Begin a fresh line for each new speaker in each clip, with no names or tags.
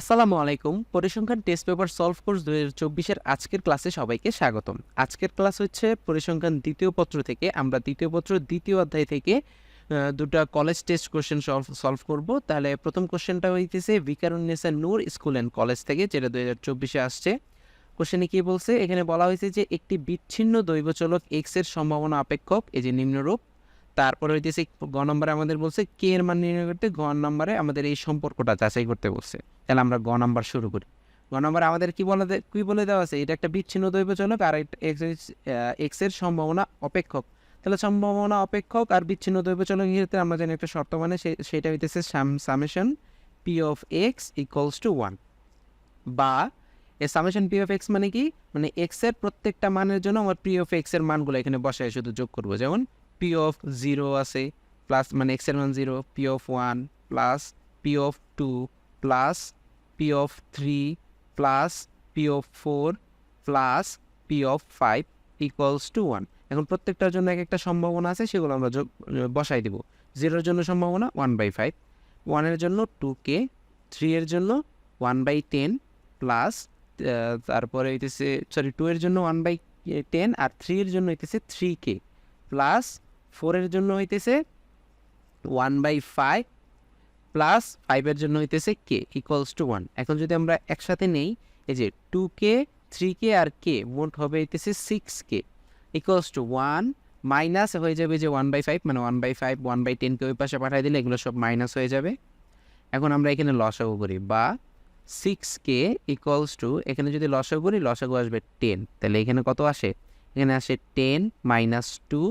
আসসালামু আলাইকুম। পরিসংখ্যান টেস্ট পেপার সলভ কোর্স দু হাজার চব্বিশের আজকের ক্লাসে সবাইকে স্বাগতম। আজকের ক্লাস হচ্ছে পরিসংখ্যান দ্বিতীয় পত্র থেকে। আমরা দ্বিতীয় পত্র দ্বিতীয় অধ্যায় থেকে দুটো college test question solve solve করব। তাহলে প্রথম কোশ্চেনটা হইতেছে Viqarunnisa Noor school and college থেকে, যেটা দু হাজার চব্বিশে আসছে। কোশ্চেনে কী বলছে? এখানে বলা হয়েছে যে, একটি বিচ্ছিন্ন দৈবচলক এক্সের সম্ভাবনা অপেক্ষক এই যে নিম্নরূপ তারপরে হইতেছে গ নম্বরে আমাদের বলছে কে এর মান নির্ণয় করতে, গ নম্বরে আমাদের এই সম্পর্কটা যাচাই করতে বলছে। তাহলে আমরা গ নাম্বার শুরু করি। গ নাম্বার আমাদের কি বলে কি বলে দেওয়া আছে? এটা একটা বিচ্ছিন্ন দৈবচলক আর এক্সের সম্ভাবনা অপেক্ষক। তাহলে সম্ভাবনা অপেক্ষক আর বিচ্ছিন্ন দৈবচলক ক্ষেত্রে আমরা জানি একটা শর্ত মানে সেটা হইতেছে summation P of X equals to one বা এ সামেশন পি অফ এক্স মানে কি? মানে এক্সের প্রত্যেকটা মানের জন্য আমার পি অফ এক্সের মানগুলো এখানে বসায় শুধু যোগ করব। যেমন পি অফ জিরো আছে প্লাস মানে এক্সের মান zero P of one plus P of two plus P of three plus P of four plus P of five equals to one এখন প্রত্যেকটার জন্য এক একটা সম্ভাবনা আছে, সেগুলো আমরা বসাই দিব। জিরোর জন্য সম্ভাবনা ওয়ান বাই ফাইভ ওয়ানের জন্য টু কে থ্রি এর জন্য ওয়ান বাই টেন প্লাস তারপরে হইতেছে সরি টু এর জন্য ওয়ান বাই টেন আর থ্রি এর জন্য হইতেছে থ্রি কে প্লাস ফোরের জন্য হইতেছে ওয়ান বাই ফাইভ প্লাস ফাইভের জন্য হইতেছে কে ইকুয়ালস টু ওয়ান এখন যদি আমরা একসাথে নেই, এই যে টু কে থ্রি কে আর কে মোট হবে হইতেছে six K equals to one minus হয়ে যাবে যে ওয়ান বাই ফাইভ মানে one by five one by টেনকে ওই পাশে পাঠিয়ে দিলে এগুলো সব মাইনাস হয়ে যাবে। এখন আমরা এখানে লসাগু করি, বা সিক্স কে ইকুয়ালস টু এখানে যদি লসাগু করি, লসাগু আসবে টেন তাহলে এখানে কত আসে? এখানে আসে টেন মাইনাস টু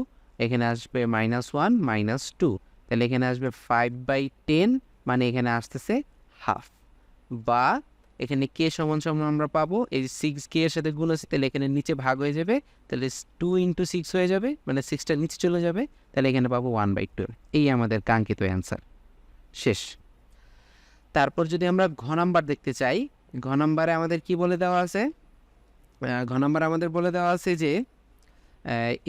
এখানে আসবে মাইনাস ওয়ান মাইনাস টু তাহলে এখানে আসবে ফাইভ বাই টেন মানে এখানে আসতেছে হাফ বা এখানে কে সমান সমান আমরা পাবো, এই সিক্স কে এর সাথে গুণ আছে, তাহলে এখানে নিচে ভাগ হয়ে যাবে, তাহলে টু ইন্টু সিক্স হয়ে যাবে মানে সিক্সটা নিচে চলে যাবে, তাহলে এখানে পাবো ওয়ান বাই টু এই আমাদের কাঙ্ক্ষিত অ্যান্সার শেষ। তারপর যদি আমরা ঘ নাম্বার দেখতে চাই, ঘ নাম্বারে আমাদের কি বলে দেওয়া আছে? ঘ নাম্বার আমাদের বলে দেওয়া আছে যে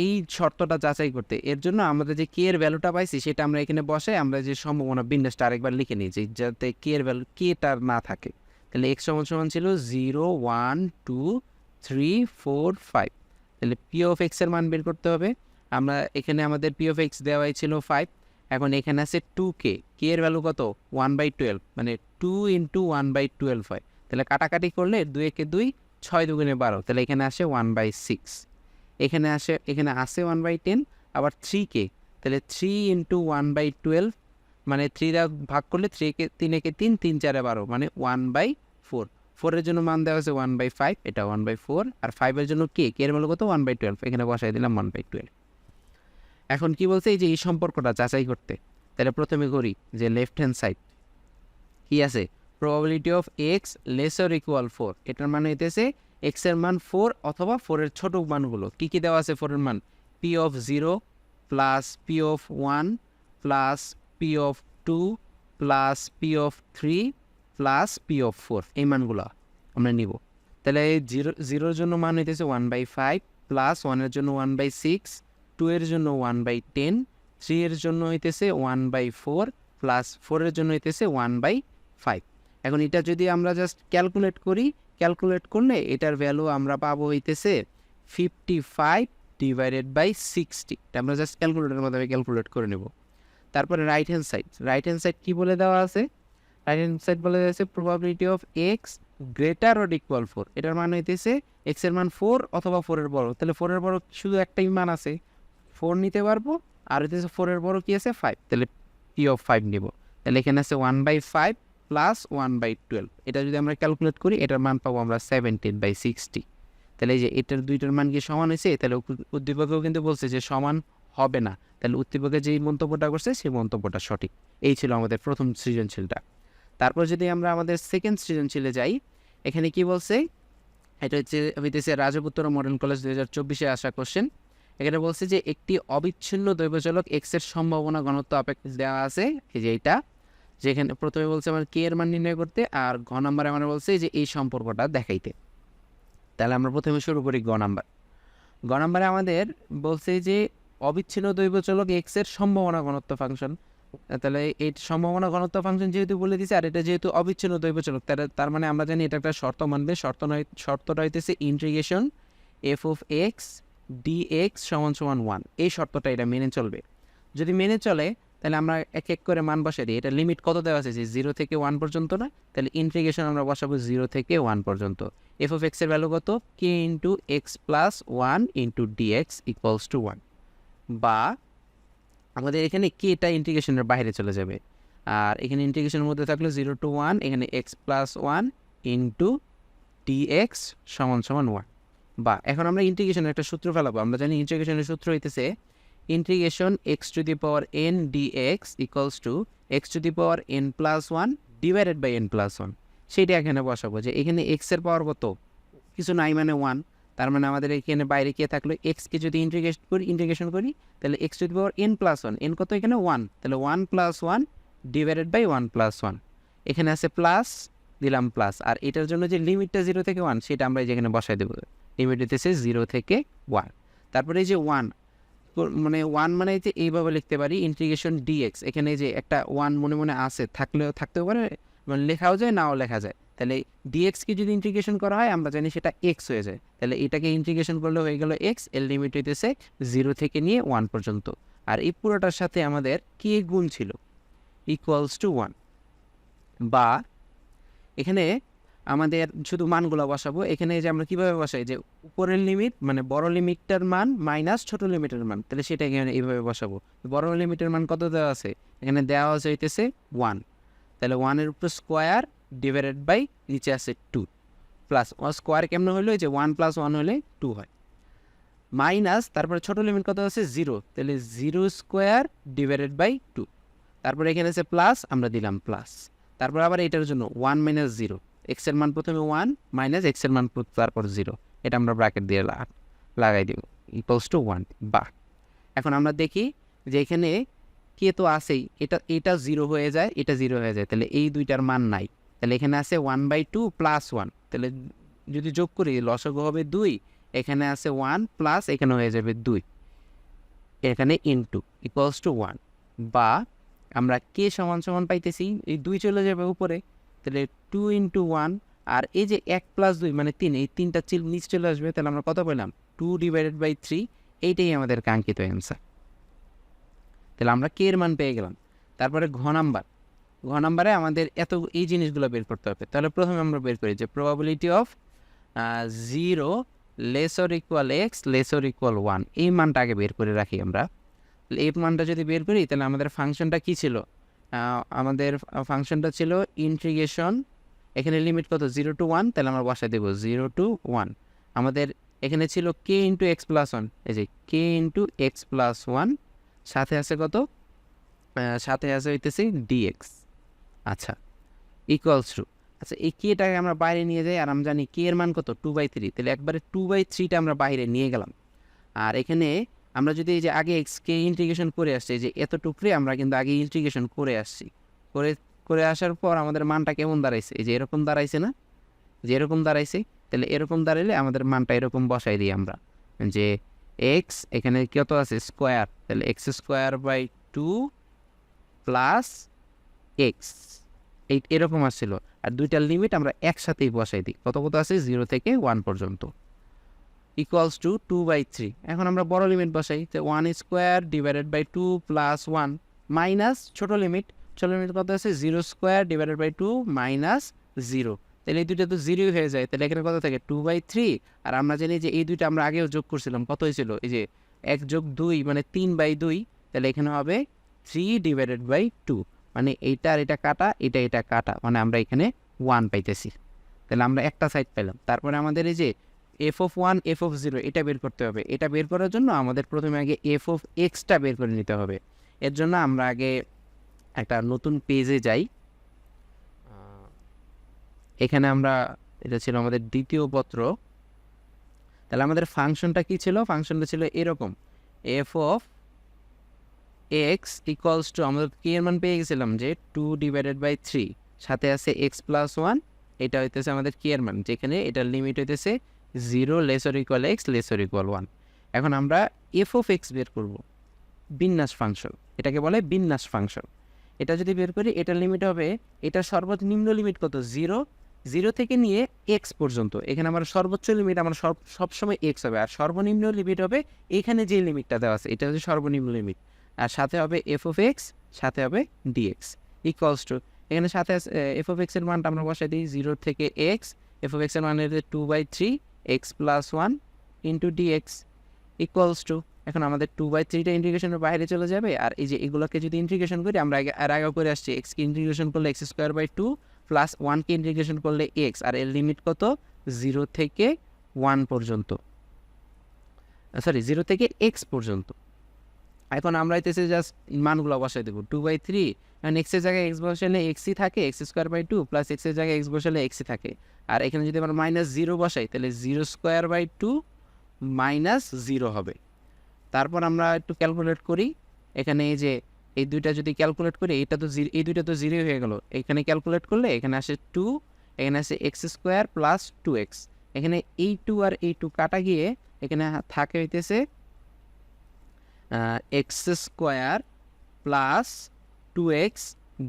এই শর্তটা যাচাই করতে। এর জন্য আমাদের যে কে এর ভ্যালুটা পাইছি, সেটা আমরা এখানে বসাই, আমরা যে সম্ভাবনা বিন্যাসটা আরেকবার লিখে নিয়েছি যাতে কে এর ভ্যালু কেটার না থাকে। তাহলে এক্স সমান সমান ছিল zero one two three four five তাহলে পি অফ এক্সের মান বের করতে হবে। আমরা এখানে আমাদের পি অফ এক্স দেওয়াই ছিল ফাইভ এখন এখানে আছে টু কে কে এর ভ্যালু কত? ওয়ান বাই টুয়েলভ মানে two into one by twelve হয়। তাহলে কাটাকাটি করলে দুই একে দুই, ছয় দুগুণে বারো। তাহলে এখানে আসে ওয়ান বাই সিক্স এখানে আসে এখানে আসে ওয়ান বাই টেন আবার থ্রি কে। তাহলে three into one by twelve মানে থ্রি ভাগ করলে থ্রি কে, তিন একে তিন তিন চারে বারো মানে ওয়ান বাই ফোর ফোরের জন্য মান দেওয়া হচ্ছে ওয়ান বাই ফাইভ এটা ওয়ান বাই ফোর আর ফাইভের জন্য কে? কে এর মূল্য কত? ওয়ান বাই টুয়েলভ এখানে বসাই দিলাম ওয়ান বাই টুয়েলভ এখন কি বলছে? এই যে এই সম্পর্কটা যাচাই করতে। তাহলে প্রথমে করি যে লেফট হ্যান্ড সাইড কি আছে? Probability of X lesser equal four এটার মানে হইতেছে এক্সের মান ফোর অথবা ফোরের ছোট মানগুলো। কী কী দেওয়া আছে ফোরের মান? P of zero plus P of one plus P of two plus P of three plus P of four এই মানগুলো আমরা নিব। তাহলে জিরো জিরোর জন্য মান হইতেছে ওয়ান বাই ফাইভ প্লাস ওয়ানের জন্য ওয়ান বাই সিক্স টু এর জন্য ওয়ান বাই টেন থ্রি এর জন্য হইতেছে ওয়ান বাই ফোর প্লাস ফোরের জন্য হইতেছে ওয়ান বাই ফাইভ এখন এটা যদি আমরা জাস্ট ক্যালকুলেট করি ক্যালকুলেট করলে এটার ভ্যালু আমরা পাবো হইতেছে fifty five divided by sixty আমরা জাস্ট ক্যালকুলেটারের মাধ্যমে ক্যালকুলেট করে নেব। তারপরে right hand side right hand side কী বলে দেওয়া আছে? রাইট হ্যান্ড সাইড বলে দেওয়া আছে probability of X greater or equal four এটার মান হইতেছে এক্সের মান ফোর অথবা ফোরের বড়। তাহলে ফোরের বড় শুধু একটাই মান আছে। ফোর নিতে পারব, আর হইতেছে ফোরের বড় কী আছে? ফাইভ তাহলে পি অফ ফাইভ নিব। তাহলে এখানে আছে one by five plus one by twelve এটা যদি আমরা ক্যালকুলেট করি, এটার মান পাবো আমরা সেভেন্টিন বাই সিক্সটি তাহলে এই যে এটার দুইটার মান কি সমান হয়েছে? তাহলে উদ্দী- উদ্দীপকেও কিন্তু বলছে যে সমান হবে না। তাহলে উদ্দীপকে যেই মন্তব্যটা করছে, সেই মন্তব্যটা সঠিক। এই ছিল আমাদের প্রথম সৃজনশীলটা। তারপর যদি আমরা আমাদের সেকেন্ড সৃজনশীলে যাই, এখানে কি বলছে? এটা হচ্ছে, হইতেছে রাজপুত্র মডার্ন কলেজ দু হাজার চব্বিশে আসা কোশ্চেন এখানে বলছে যে একটি অবিচ্ছিন্ন দৈবচলক এক্সের সম্ভাবনা ঘনত্ব অপেক্ষা দেওয়া আছে। এই যে এইটা। যেখানে প্রথমে বলছে আমার কে এর মান নির্ণয় করতে আর ঘ নাম্বারে আমরা বলছে যে এই সম্পর্কটা দেখাইতে। তাহলে আমরা প্রথমে শুরু করি গ নাম্বার। গ নাম্বারে আমাদের বলছে যে অবিচ্ছিন্ন দৈবচলক এক্সের সম্ভাবনা ঘনত্ব ফাংশন। তাহলে এই সম্ভাবনা ঘনত্ব ফাংশন যেহেতু বলে দিছে আর এটা যেহেতু অবিচ্ছিন্ন দৈবচলক তার তার মানে আমরা জানি এটা একটা শর্ত মানবে। শর্ত নয় শর্তটা হইতেছে integration F of X D X সমান সমান ওয়ান এই শর্তটা এটা মেনে চলবে। যদি মেনে চলে তাহলে আমরা এক এক করে মান বসাই দিই। এটা লিমিট কত দেওয়া আছে? যে জিরো থেকে ওয়ান পর্যন্ত না? তাহলে ইন্টিগ্রেশন আমরা বসাবো জিরো থেকে ওয়ান পর্যন্ত। এফ অফ এক্সের ভ্যালু কত? K into X plus one into D X equals to one বা আমাদের এখানে কেটা ইন্টিগ্রেশনের বাইরে চলে যাবে। আর এখানে ইন্টিগ্রেশনের মধ্যে থাকল জিরো টু ওয়ান এখানে X plus one into D X সমান সমান ওয়ান বা এখন আমরা ইন্টিগ্রেশনের একটা সূত্র ফেলাবো। আমরা জানি ইন্টিগ্রেশনের সূত্র হইতেছে integration X to the power N D X equals to X to the power N plus one divided by N plus one সেইটা এখানে বসাবো যে এখানে এক্সের পাওয়ার কত? কিছু নাই মানে ওয়ান তার মানে আমাদের এখানে বাইরে কে থাকল? এক্সকে যদি ইন্টিগ্রেশন করি ইন্টিগ্রেশন করি, তাহলে X to the power N plus one N কত এখানে? ওয়ান তাহলে one plus one divided by one plus one এখানে আছে প্লাস দিলাম প্লাস আর এটার জন্য যে লিমিটটা জিরো থেকে ওয়ান সেটা আমরা যেখানে বসাই দেবো। লিমিট দিতেছে জিরো থেকে ওয়ান তারপরে এই যে ওয়ান মানে ওয়ান মানে যে এইভাবে লিখতে পারি ইন্টিগ্রেশন ডিএক্স এখানে যে একটা ওয়ান মনে মনে আছে, থাকলেও থাকতেও পারে মানে লেখাও যায়, নাও লেখা যায়। তাহলে ডিএক্সকে যদি ইন্টিগ্রেশন করা হয়, আমরা জানি সেটা এক্স হয়ে যায়। তাহলে এটাকে ইন্টিগ্রেশন করলে হয়ে গেল এক্সের লিমিট হইতেছে জিরো থেকে নিয়ে ওয়ান পর্যন্ত। আর এই পুরোটার সাথে আমাদের কে গুণ ছিল? ইকুয়ালস টু ওয়ান বা এখানে আমাদের শুধু মানগুলো বসাবো। এখানে যে আমরা কীভাবে বসাই? যে উপরের লিমিট মানে বড় লিমিটটার মান মাইনাস ছোট লিমিটের মান। তাহলে সেটা এখানে এইভাবে বসাবো। বড় লিমিটের মান কত দেওয়া আছে? এখানে দেওয়া আছে হইতেছে ওয়ান তাহলে ওয়ানের উপর স্কোয়ার ডিভাইডেড বাই নিচে আছে টু প্লাস ওয়ান স্কোয়ার কেমন হলো? যে ওয়ান প্লাস ওয়ান হলে টু হয়। মাইনাস তারপরে ছোট লিমিট কত আছে? জিরো তাহলে zero square divided by two তারপরে এখানে আছে প্লাস আমরা দিলাম প্লাস তারপর আবার এটার জন্য ওয়ান মাইনাস জিরো এক্সের মান প্রথমে ওয়ান মাইনাস এক্সের মান তারপর জিরো এটা আমরা ব্র্যাকেট দিয়ে লাগাই দিব। ইকুয়ালস টু ওয়ান বা এখন আমরা দেখি যে এখানে কে তো আসেই এটা এটা জিরো হয়ে যায়, এটা জিরো হয়ে যায়। তাহলে এই দুইটার মান নাই। তাহলে এখানে আছে one by two plus one তাহলে যদি যোগ করি, লসগু হবে দুই। এখানে আছে ওয়ান প্লাস এখানে হয়ে যাবে দুই। এখানে in into equals to one বা আমরা কে সমান সমান পাইতেছি। এই দুই চলে যাবে উপরে। তাহলে টু ইন্টু ওয়ান আর এই যে এক প্লাস দুই মানে তিন, এই তিনটা চিল নিচ চলে আসবে, তাহলে আমরা কত পেলাম? টু ডিভাইডেড বাই থ্রি এইটাই আমাদের কাঙ্ক্ষিত অ্যান্সার তাহলে আমরা কে এর মান পেয়ে গেলাম। তারপরে ঘ নাম্বার ঘ নাম্বারে আমাদের এত, এই জিনিসগুলো বের করতে হবে। তাহলে প্রথমে আমরা বের করি যে probability of zero lesser equal x lesser equal one এই মানটা আগে বের করে রাখি আমরা। এই মানটা যদি বের করি, তাহলে আমাদের ফাংশনটা কী ছিল? আমাদের ফাংশনটা ছিল ইন্টিগ্রেশন এখানে লিমিট কত? জিরো টু ওয়ান তাহলে আমরা বসাই দেবো জিরো টু ওয়ান আমাদের এখানে ছিল k into x plus one এই যে k into x plus one সাথে আছে কত? সাথে আছে হইতেছে ডিএক্স আচ্ছা ইকুয়ালস টু আচ্ছা এই কেটাকে আমরা বাইরে নিয়ে যাই, আর আমরা জানি কে এর মান কত? টু বাই থ্রি তাহলে একবারে টু বাই থ্রিটা আমরা বাইরে নিয়ে গেলাম। আর এখানে আমরা যদি এই যে আগে এক্সকে ইন্টিগ্রেশন করে আসছি যে এতটুকরে আমরা কিন্তু আগে ইন্টিগ্রেশন করে আসছি। করে করে আসার পর আমাদের মানটা কেমন দাঁড়াইছে? এই যে এরকম দাঁড়াইছে না? যে এরকম দাঁড়াইছে, তাহলে এরকম দাঁড়াইলে আমাদের মানটা এরকম বসাই দিই আমরা। যে এক্স এখানে কত আছে? স্কোয়ার। তাহলে x square by two plus x এই, এরকম আসছিল। আর দুইটার লিমিট আমরা একসাথেই বসাই দিই। কত কত আছে? জিরো থেকে ওয়ান পর্যন্ত। Equals to two by three এখন আমরা বড় লিমিট বসাই। তো one square divided by two plus one minus ছোটো লিমিট ছোটো লিমিট কত আছে zero square divided by two minus zero তাহলে এই দুইটা তো জিরোই হয়ে যায়। তাহলে এখানে কত থাকে? টু বাই থ্রি আর আমরা জানি যে এই দুইটা আমরা আগেও যোগ করছিলাম। কত হয়েছিল? এই যে এক যোগ দুই মানে তিন বাই দুই। তাহলে এখানে হবে থ্রি ডিভাইডেড বাই টু মানে এইটা আর এটা কাটা, এটা এটা কাটা। মানে আমরা এখানে ওয়ান পাইতেছি। তাহলে আমরা একটা সাইড পেলাম তারপরে আমাদের এই যে f of one f of zero এটা বের করতে হবে। এটা বের করার জন্য আমাদের প্রথমে আগে এফ অফ এক্সটা বের করে নিতে হবে। এর জন্য আমরা আগে একটা নতুন পেজে যাই। এখানে আমরা, এটা ছিল আমাদের দ্বিতীয় পত্র। তাহলে আমাদের ফাংশনটা কি ছিল? ফাংশনটা ছিল এরকম। F of x equals to আমাদের কি এর মান পেয়ে গেছিলাম যে টু ডিভাইডেড বাই থ্রি সাথে আছে এক্স প্লাস ওয়ান এটা হইতেছে আমাদের কি এর মান? যেখানে এটার লিমিট হইতেছে zero lesser equal x lesser equal one এখন আমরা এফ অফ এক্স বের করব। বিন্যাস ফাংশন এটাকে বলে বিন্যাস ফাংশন এটা যদি বের করি, এটার লিমিট হবে, এটার সর্বনিম্ন লিমিট কত? জিরো জিরো থেকে নিয়ে এক্স পর্যন্ত। এখানে আমার সর্বোচ্চ লিমিট আমার সব, সবসময় এক্স হবে। আর সর্বনিম্ন লিমিট হবে, এখানে যে লিমিটটা দেওয়া আছে, এটা হচ্ছে সর্বনিম্ন লিমিট আর সাথে হবে এফ অফ এক্স সাথে হবে ডিএক্স ইকুয়ালস টু এখানে সাথে এফ অফ এক্সের মানটা আমরা বসাই দিই জিরো থেকে এক্স এফ অফ এক্সের মান হচ্ছে two by three x plus one into dx equals to এখন আমাদের টু বাই থ্রিটা ইন্টিগ্রেশনের বাইরে চলে যাবে। আর এই যে এগুলোকে যদি ইন্টিগ্রেশন করি, আমরা আর আগে করে আসছি। এক্সকে ইন্টিগ্রেশন করলে x square by two plus ওয়ানকে ইন্টিগ্রেশন করলে এক্স আর এর লিমিট কত? জিরো থেকে ওয়ান পর্যন্ত। সরি জিরো থেকে এক্স পর্যন্ত। এখন আমরা এতেছে জাস্ট মানগুলো বসাই দেবো। টু বাই থ্রি কারণ এক্সের জায়গায় এক্স বসালে এক্সই থাকে x square by two plus এক্সের জায়গায় এক্স বসালে এক্সই থাকে। আর এখানে যদি আমরা মাইনাস জিরো বসাই, তাহলে zero square by two minus zero হবে। তারপর আমরা একটু ক্যালকুলেট করি। এখানে এই যে, এই দুইটা যদি ক্যালকুলেট করি এটা তো জিরো এই দুইটা তো জিরো হয়ে গেল। এখানে ক্যালকুলেট করলে এখানে আসে টু এখানে আসে x square plus two x এখানে এই টু আর এই টু কাটা গিয়ে এখানে থাকে হইতেছে x square plus two x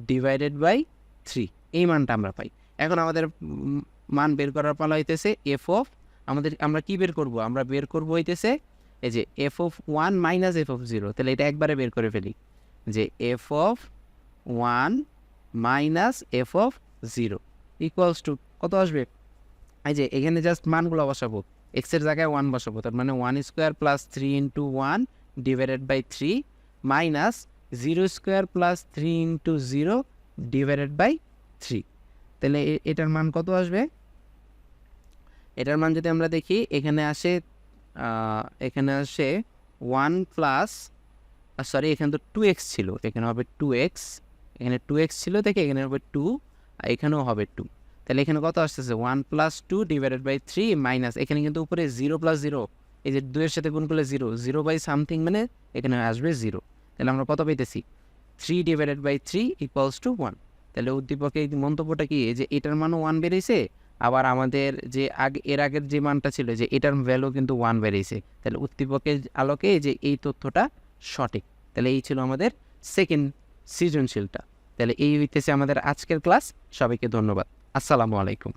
divided by three এই মানটা আমরা পাই। এখন আমাদের মান বের করার পালা হইতেছে এফ অফ আমাদের, আমরা কি বের করব? আমরা বের করব হইতেছে এই যে f of one minus f of zero তাহলে এটা একবারে বের করে ফেলি। যে f of one minus f of zero equals to কত আসবে? এই যে এখানে জাস্ট মানগুলো বসাবো। এক্সের জায়গায় ওয়ান বসাবো, তার মানে one square plus three into one divided by three minus zero square plus three into zero divided by three তাহলে এটার মান কত আসবে? এটার মান যদি আমরা দেখি, এখানে আসে এখানে আসে ওয়ান প্লাস সরি এখানে তো টু এক্স ছিল এখানে হবে টু এক্স এখানে টু এক্স ছিল, দেখে এখানে হবে টু আর এখানেও হবে টু তাহলে এখানে কত আসতেছে? One plus two divided by three minus এখানে কিন্তু উপরে জিরো প্লাস জিরো এই যে দুইয়ের সাথে গুণ করলে জিরো জিরো বাই সামথিং মানে এখানে আসবে জিরো তাহলে আমরা কত পেতেছি three divided by three equals to one তাহলে উদ্দীপকে এই মন্তব্যটা কি? যে এটার মানও ওয়ান বেরিয়েছে আবার আমাদের যে আগে, এর আগের যে মানটা ছিল যে এটার ভ্যালু কিন্তু ওয়ান বেড়েছে তাহলে উত্তীপকের আলোকে যে এই তথ্যটা সঠিক। তাহলে এই ছিল আমাদের সেকেন্ড সৃজনশীলটা। তাহলে এই হইতেছে আমাদের আজকের ক্লাস সবাইকে ধন্যবাদ। আসসালামু আলাইকুম।